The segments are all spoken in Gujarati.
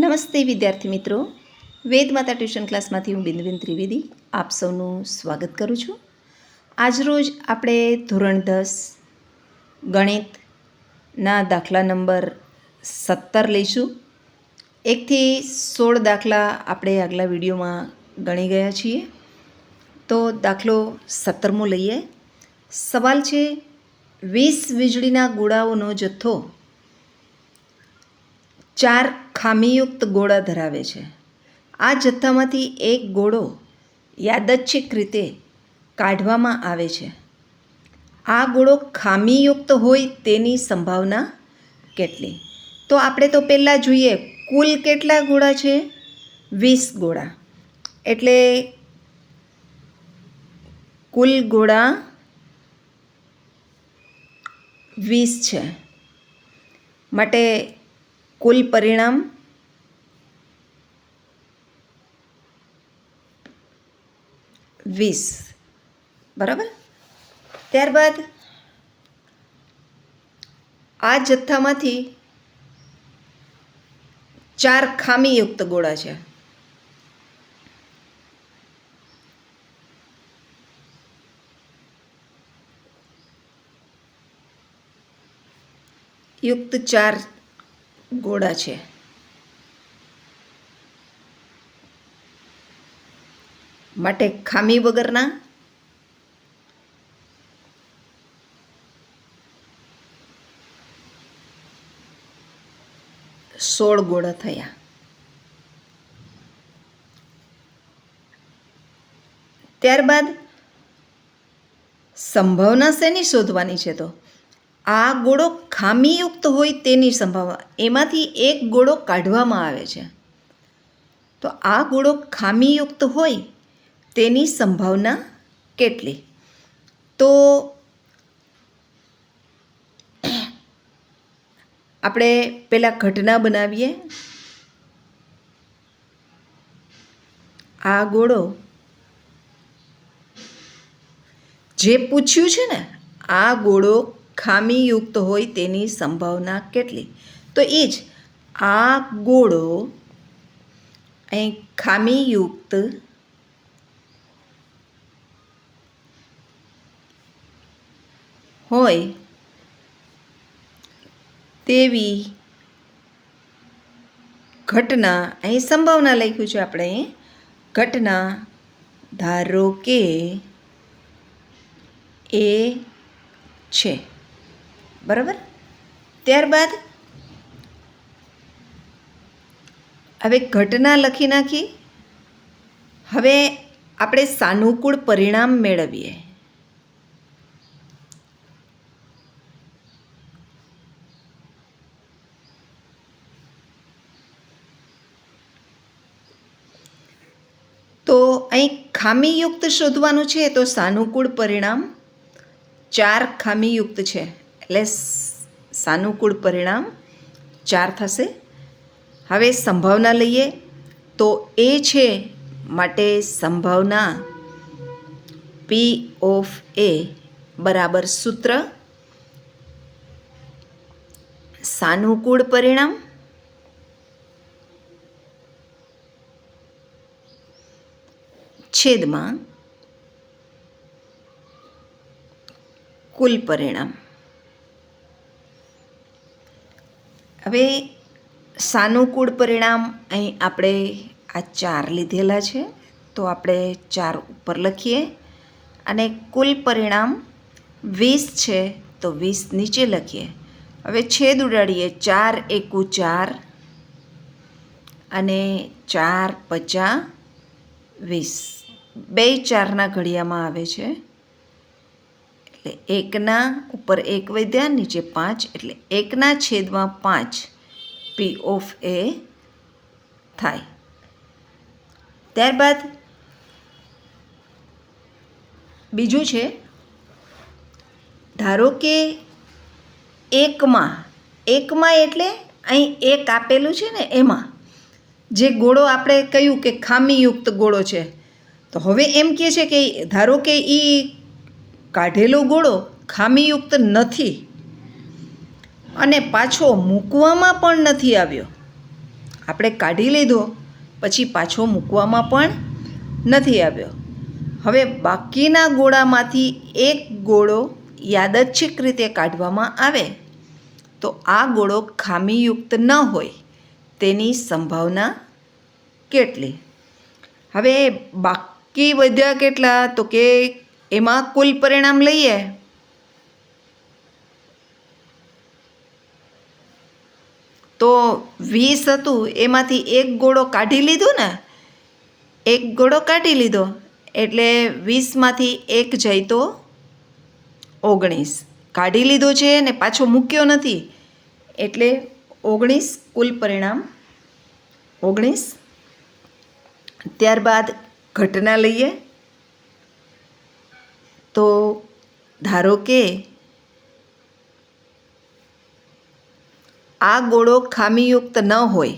નમસ્તે વિદ્યાર્થી મિત્રો. વેદ માતા ટ્યુશન ક્લાસમાંથી હું બિંદુબેન ત્રિવેદી આપ સૌનું સ્વાગત કરું છું. આજરોજ આપણે ધોરણ દસ ગણિતના દાખલા નંબર સત્તર લઈશું. એકથી સોળ દાખલા આપણે આગલા વિડીયોમાં ગણી ગયા છીએ. તો દાખલો સત્તરમો લઈએ. સવાલ છે, વીસ વીજળીના ગોળાઓનો જથ્થો ચાર ખામીયુક્ત ગોળા ધરાવે છે. આ જથ્થામાંથી એક ગોળો યાદચ્છિક રીતે કાઢવામાં આવે છે. આ ગોળો ખામીયુક્ત હોય તેની સંભાવના કેટલી? તો આપણે તો પહેલાં જોઈએ, કુલ કેટલા ગોળા છે? વીસ ગોળા. એટલે કુલ ગોળા વીસ છે. માટે કુલ પરિણામ? વીસ. બરાબર? ત્યારબાદ આ જથ્થામાંથી ચાર ખામીયુક્ત ગોળા છે. યુક્ત ચાર ગોળા છે. માટે ખામી વગરના સોળ ગોળા થયા. ત્યારબાદ સંભાવના શેની શોધવાની છે તો? આ ગોળો ખામીયુક્ત હોય તેની સંભાવના. એમાંથી એક ગોળો કાઢવામાં આવે છે. તો આ ગોળો ખામીયુક્ત હોય તેની સંભાવના કેટલી? તો આપણે પહેલાં ઘટના બનાવીએ. આ ગોળો જે પૂછ્યું છે ને, આ ગોળો ખામીયુક્ત હોય તેની સંભાવના કેટલી? તો એ જ, આ ગોળો અહીં ખામીયુક્ત હોય તેવી ઘટના, અહીં સંભાવના લખ્યું છે આપણે, ઘટના ધારો કે એ છે. બરાબર? ત્યારબાદ હવે ઘટના લખી નાખી. હવે આપણે સાનુકૂળ પરિણામ મેળવીએ. તો અહીં ખામીયુક્ત શોધવાનું છે, તો સાનુકૂળ પરિણામ ચાર ખામીયુક્ત છે. એટલે સાનુકૂળ પરિણામ ચાર થશે. હવે સંભાવના લઈએ તો એ છે માટે સંભાવના પી ઓફ એ બરાબર સૂત્ર. સાનુકૂળ પરિણામ છેદમાં કુલ પરિણામ. હવે સાનુકૂળ પરિણામ અહીં આપણે આ ચાર લીધેલા છે. તો આપણે ચાર ઉપર લખીએ. અને કુલ પરિણામ વીસ છે, તો વીસ નીચે લખીએ. હવે છેદ ઉડાડીએ. ચાર એકુ ચાર અને ચાર પચા વીસ. બે ચારના ઘડિયામાં આવે છે. એટલે એકના ઉપર એક વધ્યા, નીચે પાંચ, એટલે એકના છેદમાં પાંચ પી ઓફ એ થાય. ત્યારબાદ બીજું છે, ધારો કે એકમાં એકમાં એટલે અહીં એક આપેલું છે ને એમાં, જે ગોળો આપણે કહ્યું કે ખામીયુક્ત ગોળો છે. તો હવે એમ કહે છે કે ધારો કે એ કાઢેલો ગોળો ખામીયુક્ત નથી અને પાછો મૂકવામાં પણ નથી આવ્યો. આપણે કાઢી લીધો, પછી પાછો મૂકવામાં પણ નથી આવ્યો. હવે બાકીના ગોળામાંથી એક ગોળો યાદચ્છિક રીતે કાઢવામાં આવે તો આ ગોળો ખામીયુક્ત ન હોય તેની સંભાવના કેટલી? હવે બાકી વધ્યા કેટલા? તો કે એમાં કુલ પરિણામ લઈએ. તો વીસ હતું, એમાંથી એક ગોળો કાઢી લીધો ને, એક ગોળો કાઢી લીધો, એટલે વીસમાંથી એક જાય તો ઓગણીસ. કાઢી લીધો છે ને પાછો મૂક્યો નથી, એટલે ઓગણીસ, કુલ પરિણામ ઓગણીસ. ત્યારબાદ ઘટના લઈએ. તો ધારો કે આ ગોળો ખામીયુક્ત ન હોય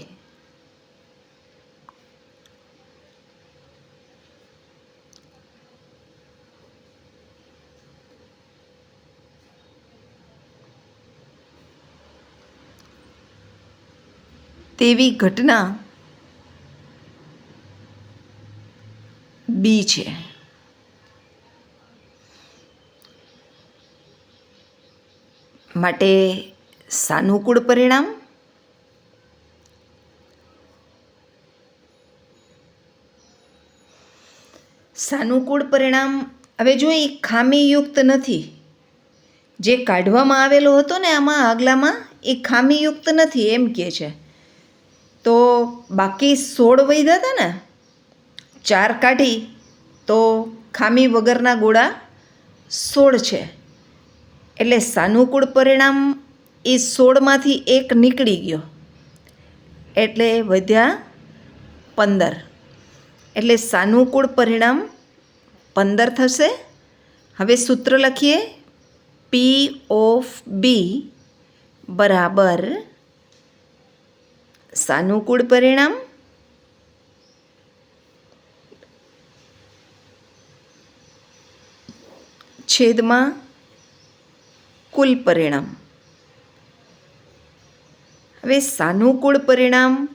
તેવી ઘટના બી છે. માટે સાનુકૂળ પરિણામ? સાનુકૂળ પરિણામ હવે જો એ ખામીયુક્ત નથી, જે કાઢવામાં આવેલો હતો ને આમાં આગલામાં, એ ખામીયુક્ત નથી એમ કહે છે. તો બાકી સોળ વૈધા હતા ને, ચાર કાઢી, તો ખામી વગરના ગોળા સોળ છે. એટલે સાનુકૂળ પરિણામ એ સોળમાંથી એક નીકળી ગયો. એટલે વધ્યા પંદર. એટલે સાનુકૂળ પરિણામ પંદર થશે. હવે સૂત્ર લખીએ. પી ઓફ બી બરાબર સાનુકૂળ પરિણામ છેદમાં કુલ પરિણામ. હવે સાનુકૂળ પરિણામ?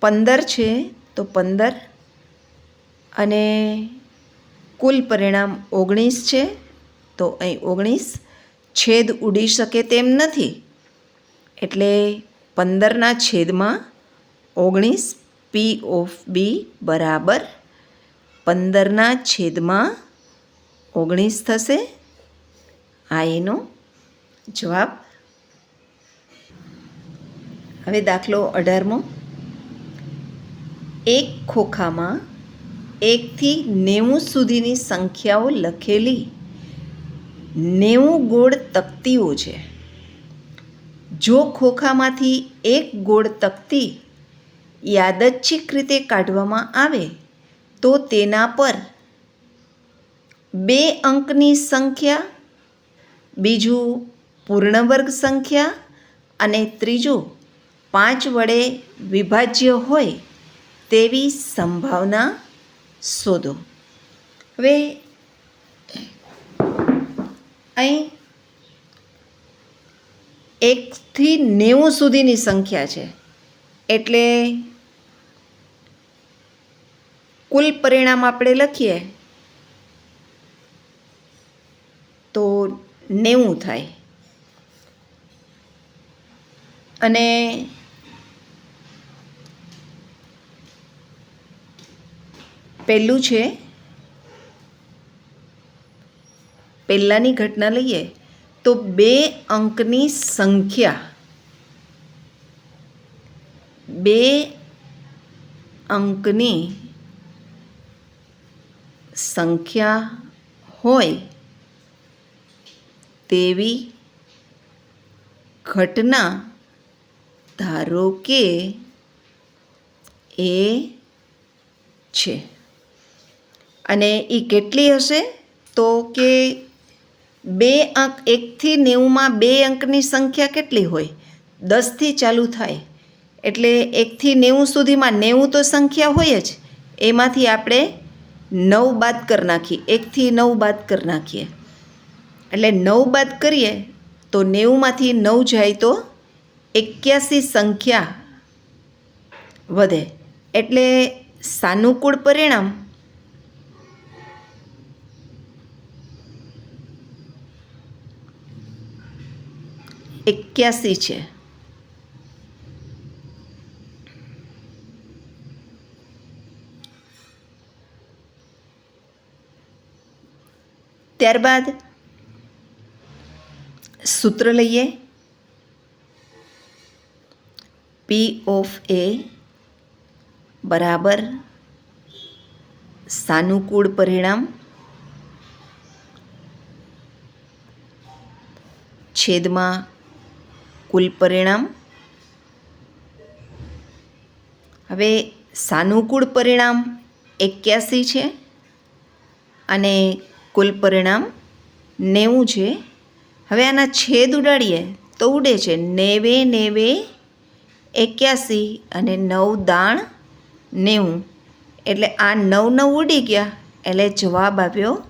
પંદર છે, તો પંદર. અને કુલ પરિણામ ઓગણીસ છે, તો અહીં ઓગણીસ. છેદ ઉડી શકે તેમ નથી. એટલે પંદરના છેદમાં ઓગણીસ પી ઓફ બી બરાબર. પંદરના છેદમાં ઓગણીસ થશે. આ એનો જવાબ. હવે દાખલો અઢારમો. એક ખોખામાં એકથી નેવું સુધીની સંખ્યાઓ લખેલી નેવું ગોળ તકતીઓ છે. જો ખોખામાંથી એક ગોળ તકતી યાદચ્છિક રીતે કાઢવામાં આવે, તો તેના પર બે અંકની સંખ્યા બીજું પૂર્ણવર્ગ સંખ્યા અને ત્રીજું પાંચ વડે વિભાજ્ય હોય તેવી સંભાવના શોધો. હવે અહીં એકથી નેવું સુધીની સંખ્યા છે. એટલે કુલ પરિણામ આપણે લખીએ તો નેવું થાય. અને પહેલું છે, પહેલાંની ઘટના લઈએ, તો બે અંકની સંખ્યા, બે અંકની સંખ્યા હોય તેવી ઘટના ધારો કે એ છે. અને એ કેટલી હશે? તો કે બે અંક એકથી નેવુંમાં બે અંકની સંખ્યા કેટલી હોય? દસથી ચાલુ થાય. એટલે એકથી નેવું સુધીમાં નેવું તો સંખ્યા હોય જ. એમાંથી આપણે નવ બાદ કરી નાખીએ. એકથી નવ બાદ કરી નાખીએ. એટલે નવ બાદ કરીએ તો નેવુંમાંથી નવ જાય તો એક્યાસી સંખ્યા વધે. એટલે સાનુકૂળ પરિણામ એક્યાસી છે. ત્યારબાદ સૂત્ર લઈએ પી ઓફ એ બરાબર સાનુકૂળ પરિણામ. છેદમાં કુલ પરિણામ. હવે સાનુકૂળ પરિણામ એક્યાસી છે અને કુલ પરિણામ નેવું છે. હવે આના છેદ ઉડાડીએ તો ઉડે છે નેવે નેવે, એક્યાસી અને નવ દાણ નેવું. એટલે આ નવ નવ ઉડી ગયા. એટલે જવાબ આવ્યો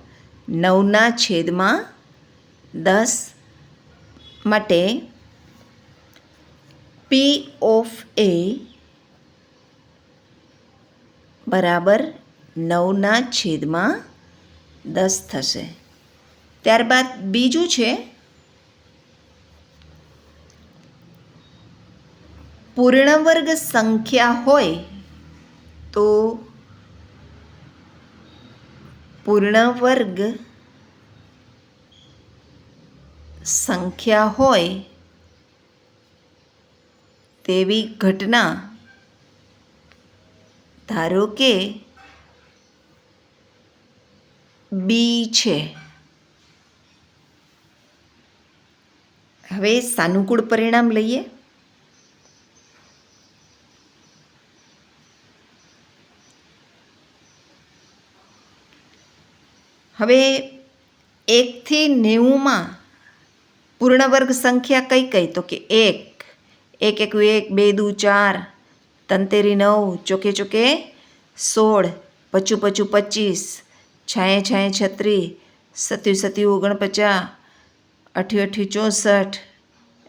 નવના છેદમાં દસ. માટે પી ઓફ એ બરાબર નવના છેદમાં દસ થશે. ત્યારબાદ બીજું છે પૂર્ણ વર્ગ સંખ્યા હોય તો પૂર્ણ વર્ગ સંખ્યા હોય તેવી ઘટના ધારો કે બી છે. હવે સાનુકૂળ પરિણામ લઈએ. હવે એકથી નેવુંમાં પૂર્ણવર્ગ સંખ્યા કઈ કઈ? તો કે એક. એક એકુ એક, બે દુ ચાર, તંતેરી નવ ચોકે ચોકે સોળ, પચું પચું પચીસ છાએ છાએ છત્રી, સત્યુ સત્યુ ઓગણપચાસ, અઠ્યું અઠ્યું ચોસઠ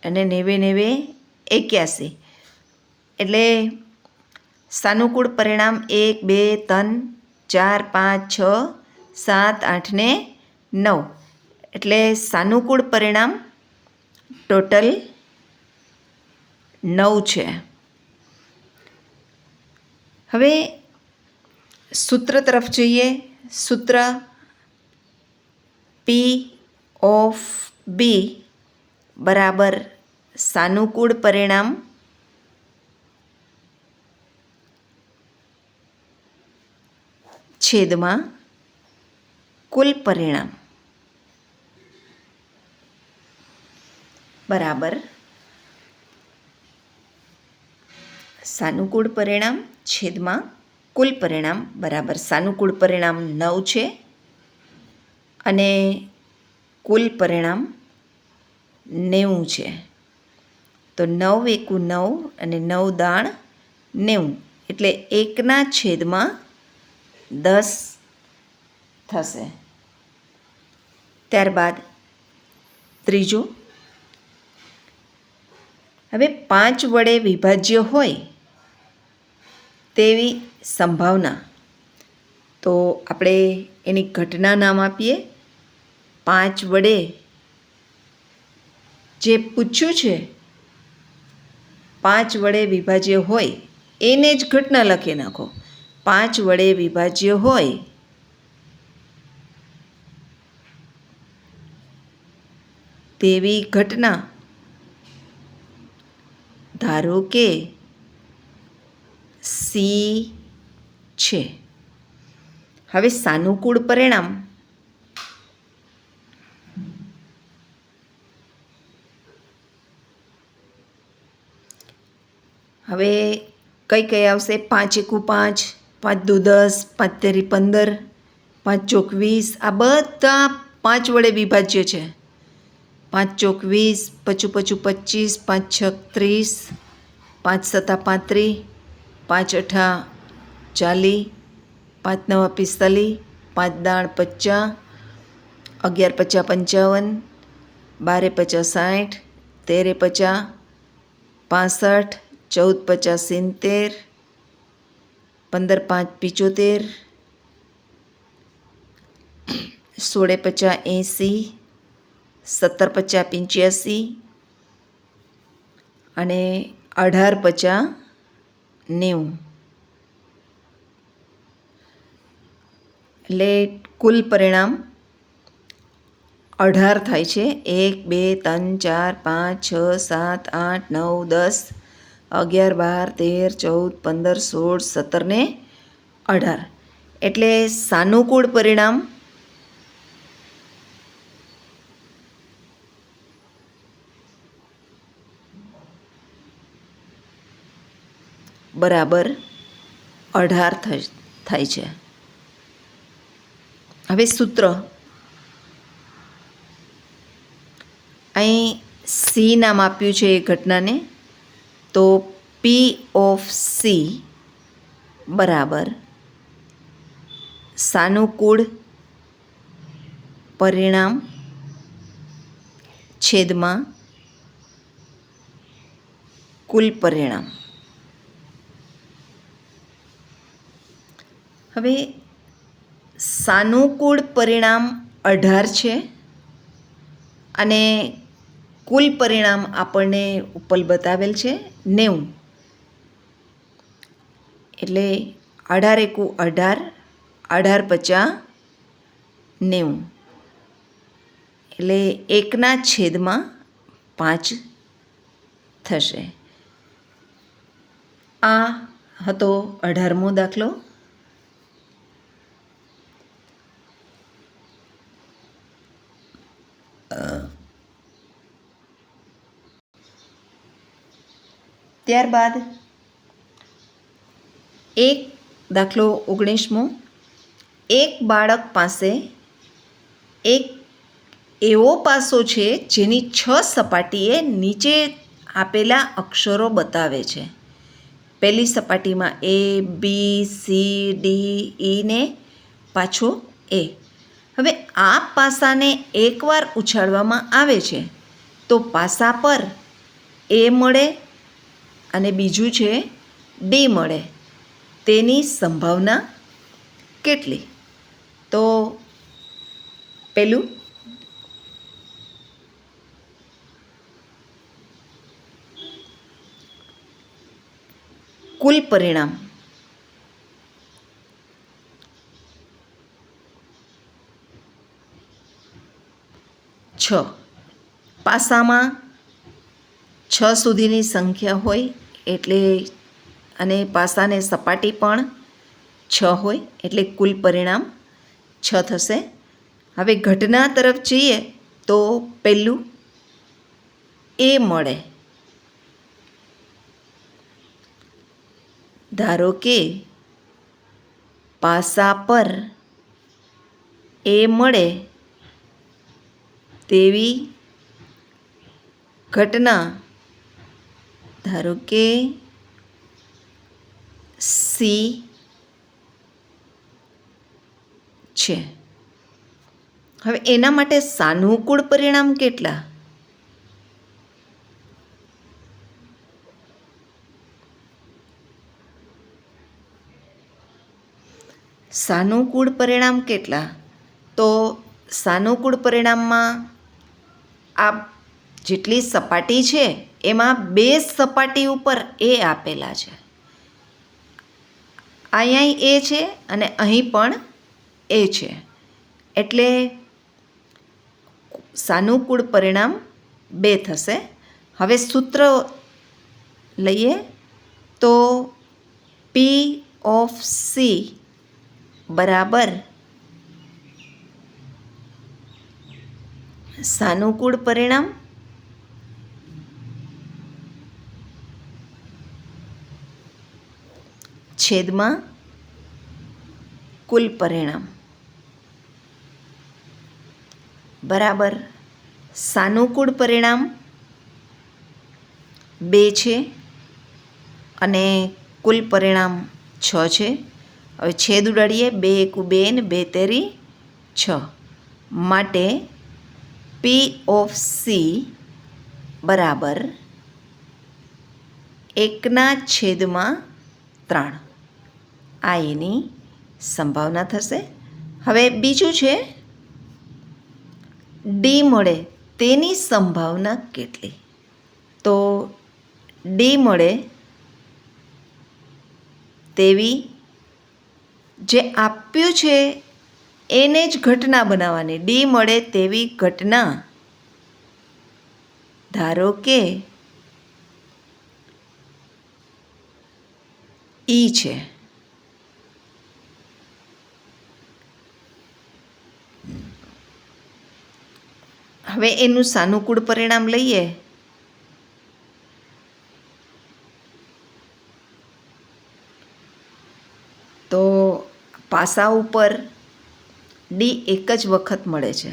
અને નેવે નેવે એક્યાસી. એટલે સાનુકૂળ પરિણામ એક, બે, ત્રણ, ચાર, પાંચ, છ સાત, આઠ ને નવ. એટલે સાનુકૂળ પરિણામ ટોટલ નવ છે. હવે સૂત્ર તરફ જોઈએ. સૂત્ર પી ઓફ બી બરાબર સાનુકૂળ પરિણામ છેદમાં કુલ પરિણામ. બરાબર. સાનુકૂળ પરિણામ, છેદમાં કુલ પરિણામ, બરાબર. સાનુકૂળ પરિણામ નવ છે. અને કુલ પરિણામ નેવું છે. તો નવ એકુ નવ અને નવ દાણ નેવું. એટલે એકના છેદમાં દસ થશે. ત્યારબાદ ત્રીજો, હવે પાંચ વડે વિભાજ્ય હોય તેવી સંભાવના. તો આપણે એની ઘટના નામ આપીએ. પાંચ વડે જે પૂછ્યું છે, પાંચ વડે વિભાજ્ય હોય, એને જ ઘટના લખી નાખો. પાંચ વડે વિભાજ્ય હોય તેવી ઘટના. ધારો કે સી છે. હવે સાનુકૂળ પરિણામ. હવે કઈ કઈ આવશે? પાંચ એકુ પાંચ પાંચ દુ દસ, પાંચ તેરી પંદર, પાંચ ચોક વીસ, આ બધા પાંચ વડે વિભાજ્ય છે. પાંચ ચોક વીસ પચું પચું પચીસ પાંચ છક ત્રીસ પાંચ સત્તા પાંત્રીસ પાંચ અઠા ચાલીસ પાંચ નવા પિસ્તાલીસ પાંચ દાણ પચાસ અગિયાર પચાસ પંચાવન બારે પચાસ સાઠ તેરે પચાસ પાસઠ ચૌદ પચાસ સિત્તેર પંદર પાંચ પિચોતેર સોળે પચાસ એંસી સત્તર પચાસ પંચ્યાસી અને અઢાર પચા નેવું. એટલે કુલ પરિણામ અઢાર થાય છે. એક, બે, ત્રણ, ચાર, પાંચ, છ, સાત, આઠ, નવ, દસ, અગિયાર, બાર, તેર, ચૌદ, પંદર, સોળ, સત્તર ને અઢાર. એટલે સાનુકૂળ પરિણામ બરાબર અઢાર થાય છે. હવે સૂત્ર. અહીં સી નામ આપ્યું છે એ ઘટનાને. તો પી ઓફ સી બરાબર. સાનુકૂળ પરિણામ છેદમાં કુલ પરિણામ. હવે સાનુકૂળ પરિણામ અઢાર છે અને કુલ પરિણામ આપણને ઉપર બતાવેલ છે નેવું. એટલે અઢાર એકુ અઢાર અઢાર પચાસ નેવું. એટલે એકના છેદમાં પાંચ થશે. આ હતો અઢારમો દાખલો. ત્યારબાદ એક દાખલો ઓગણીસમો. એક બાળક પાસે એક એવો પાસો છે જેની છ સપાટીએ નીચે આપેલા અક્ષરો બતાવે છે. પહેલી સપાટીમાં એ બી સી ડી ઈ ને પાછો એ હવે આ પાસાને એકવાર ઉછાળવામાં આવે છે તો પાસા પર એ મળે અને બીજું છે ડી મળે. તેની સંભાવના કેટલી? તો પેલું? કુલ પરિણામ. છ. પાસામાં છ સુધીની સંખ્યા હોય એટલે અને પાસાને સપાટી પણ છ હોય એટલે કુલ પરિણામ છ થશે. હવે ઘટના તરફ જઈએ તો પહેલું એ મળે. ધારો કે પાસા પર એ મળે તેવી ઘટના ધારો કે સી છે. હવે એના માટે સાનુકૂળ પરિણામ કેટલા? સાનુકૂળ પરિણામ કેટલા? તો સાનુકૂળ પરિણામમાં આ જેટલી સપાટી છે એમાં બે સપાટી ઉપર એ આપેલા છે. અહીંયા એ છે અને અહીં પણ એ છે. એટલે સાનુકૂળ પરિણામ બે થશે. હવે સૂત્ર લઈએ તો પી ઓફ સી બરાબર સાનુકૂળ પરિણામ છેદમાં કુલ પરિણામ. બરાબર. સાનુકૂળ પરિણામ બે છે અને કુલ પરિણામ છ છે. હવે છેદ ઉડાડીએ. બે એકુ બે ને બે તેરી છ. માટે પી ઓફ સી બરાબર એકના છેદમાં ત્રણ. આ એની સંભાવના થશે. હવે બીજું છે, ડી મળે તેની સંભાવના કેટલી? તો ડી મળે તેવી જે આપ્યું છે, એને જ ઘટના બનાવવાની. ડી મળે તેવી ઘટના. ધારો કે ઈ છે. હવે એનું સાનુકૂળ પરિણામ લઈએ? તો પાસા ઉપર ડી એક જ વખત મળે છે.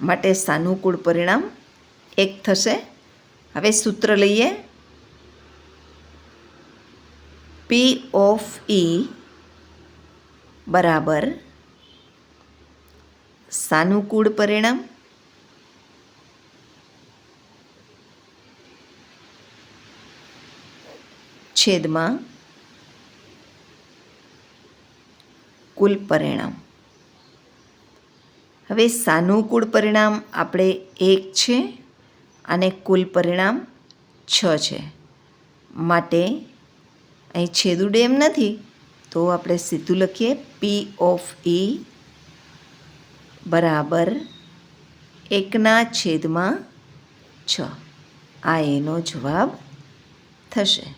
માટે સાનુકૂળ પરિણામ એક થશે. હવે સૂત્ર લઈએ. પી ઓફ ઈ બરાબર સાનુકૂળ પરિણામ છેદમાં કુલ પરિણામ. હવે સાનુકૂળ પરિણામ આપણે એક છે અને કુલ પરિણામ છ છે. માટે અહીં છેદું એમ નથી, તો આપણે સીધું લખીએ પી ઓફ ઈ બરાબર એકના છેદમાં છ. આ એનો જવાબ થશે.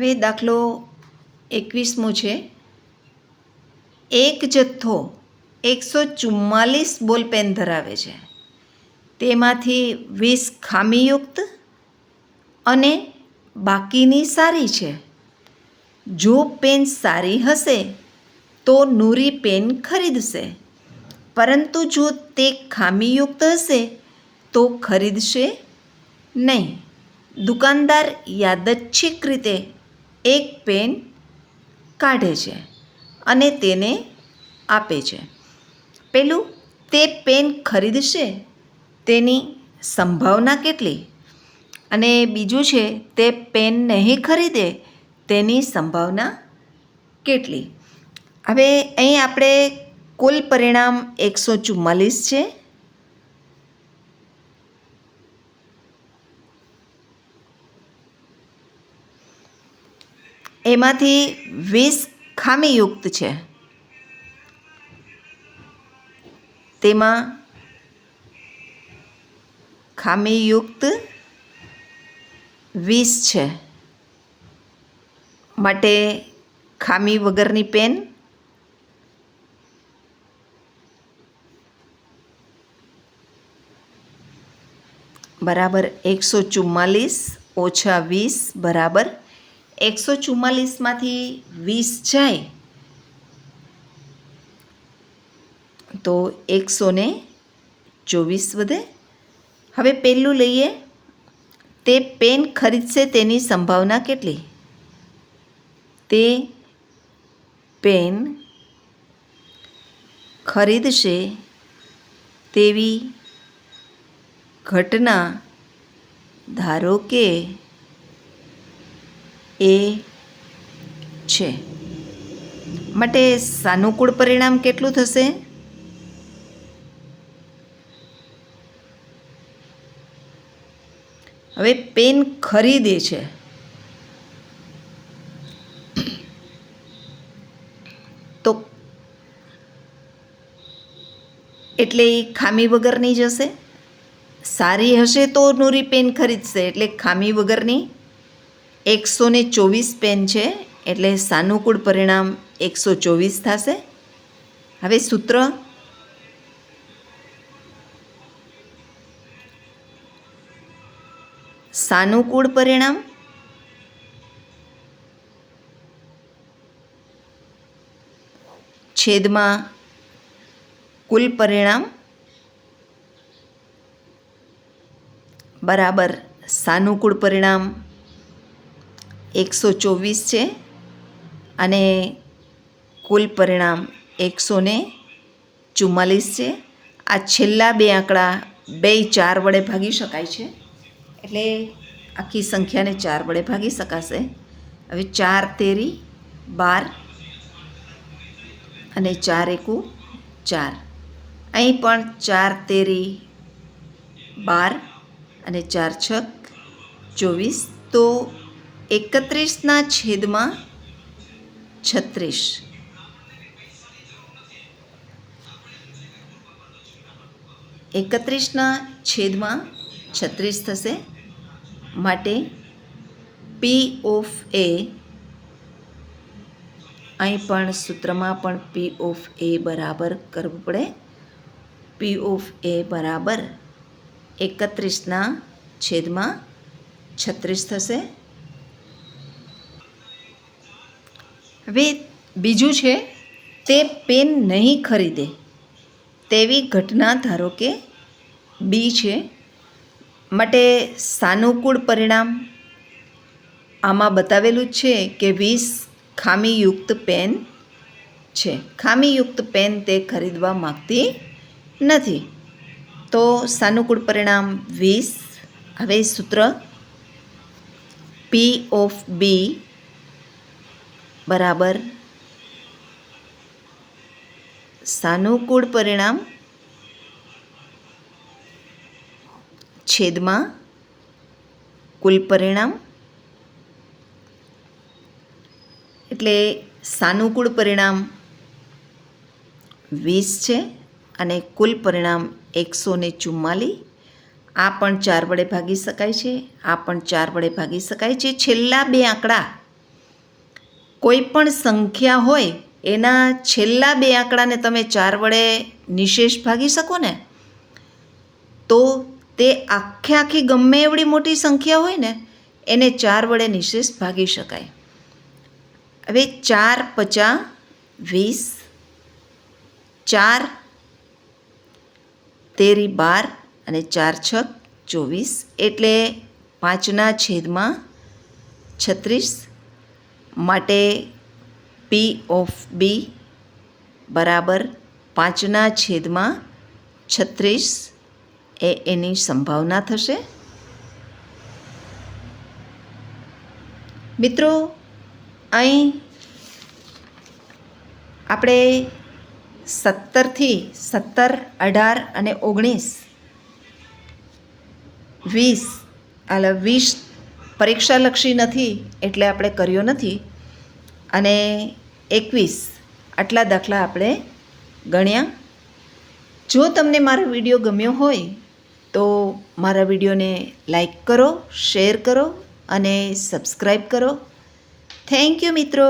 હવે દાખલો એકવીસમો છે. એક જથ્થો એકસો ચુમ્માલીસ બોલપેન ધરાવે છે. તેમાંથી વીસ ખામીયુક્ત અને બાકીની સારી છે. જો પેન સારી હશે, તો નૂરી પેન ખરીદશે. પરંતુ જો તે ખામીયુક્ત હશે, તો ખરીદશે નહીં. દુકાનદાર યાદચ્છિક રીતે એક પેન કાઢે છે અને તેને આપે છે. પેલું, તે પેન ખરીદશે? તેની સંભાવના કેટલી? અને બીજું છે, તે પેન નહીં ખરીદે, તેની સંભાવના કેટલી? હવે અહીં આપણે કુલ પરિણામ એકસો ચુમ્માલીસ છે. એમાંથી વીસ ખામીયુક્ત છે. તેમાં ખામીયુક્ત વીસ છે. માટે ખામી વગરની પેન, બરાબર એકસો ચુમ્માલીસ ઓછા વીસ બરાબર એકસો ચુમ્માલીસમાંથી વીસ જાય, તો એકસો ને ચોવીસ વધે. હવે પહેલું લઈએ, તે પેન ખરીદશે તેની સંભાવના કેટલી? તે પેન ખરીદશે તેવી ઘટના, ધારો કે એ છે. માટે સાનુકૂળ પરિણામ કેટલું થશે? હવે પેન ખરીદે છે. તો એટલે એ ખામી વગરની જશે સારી હશે તો નૂરી પેન ખરીદશે, એટલે ખામી વગરની એકસો ને ચોવીસ પેન છે, એટલે સાનુકૂળ પરિણામ એકસો ચોવીસ થશે. હવે સૂત્ર. સાનુકૂળ પરિણામ. છેદમાં કુલ પરિણામ. બરાબર સાનુકૂળ પરિણામ. એકસો ચોવીસ છે અને કુલ પરિણામ એકસો ને ચુમ્માલીસ છે. આ છેલ્લા બે આંકડા બે ચાર વડે ભાગી શકાય છે. એટલે આખી સંખ્યાને ચાર વડે ભાગી શકાશે. હવે ચાર તેરી બાર અને ચાર એકુ ચાર. અહીં પણ ચાર તેરી બાર અને ચાર છક ચોવીસ. તો એકત્રીસના છેદમાં છત્રીસ. એકત્રીસના છેદમાં છત્રીસ થશે. માટે પી ઓફ એ અહીં પણ સૂત્રમાં પણ પી ઓફ એ બરાબર કરવું પડે. પી ઓફ એ બરાબર એકત્રીસના છેદમાં છત્રીસ થશે. હવે બીજું છે, તે પેન નહીં ખરીદે. તેવી ઘટના ધારો કે બી છે, માટે સાનુકૂળ પરિણામ આમાં બતાવેલું છે કે વીસ ખામીયુક્ત પેન છે. ખામીયુક્ત પેન તે ખરીદવા માગતી નથી. તો સાનુકૂળ પરિણામ વીસ. હવે સૂત્ર પી ઓફ બી બરાબર. સાનુકૂળ પરિણામ છેદમાં કુલ પરિણામ. એટલે સાનુકૂળ પરિણામ વીસ છે અને કુલ પરિણામ એકસો ને ચુમ્માલી આ પણ ચાર વડે ભાગી શકાય છે, આ પણ ચાર વડે ભાગી શકાય છે. છેલ્લા બે આંકડા કોઈ પણ સંખ્યા હોય, એના છેલ્લા બે આંકડાને તમે ચાર વડે નિશેષ ભાગી શકો ને? તો તે આખે આખી ગમે એવડી મોટી સંખ્યા હોય ને, એને ચાર વડે નિશેષ ભાગી શકાય. હવે ચાર પચા વીસ, ચાર તેરી બાર અને ચાર છક ચોવીસ, એટલે પાંચના છેદમાં છત્રીસ માટે પી ઓફ બી બરાબર પાંચના છેદમાં છત્રીસ એ એની સંભાવના થશે. મિત્રો, અહીં આપણે સત્તરથી સત્તર, અઢાર અને ઓગણીસ, વીસ એટલે વીસ પરીક્ષાલક્ષી નથી એટલે આપણે કર્યો નથી. અને એકવીસ, આટલા દાખલા આપણે ગણ્યા. જો તમને મારો વીડિયો ગમ્યો હોય, તો મારા વિડીયોને લાઈક કરો, શેર કરો અને સબસ્ક્રાઈબ કરો. થેન્ક યુ મિત્રો.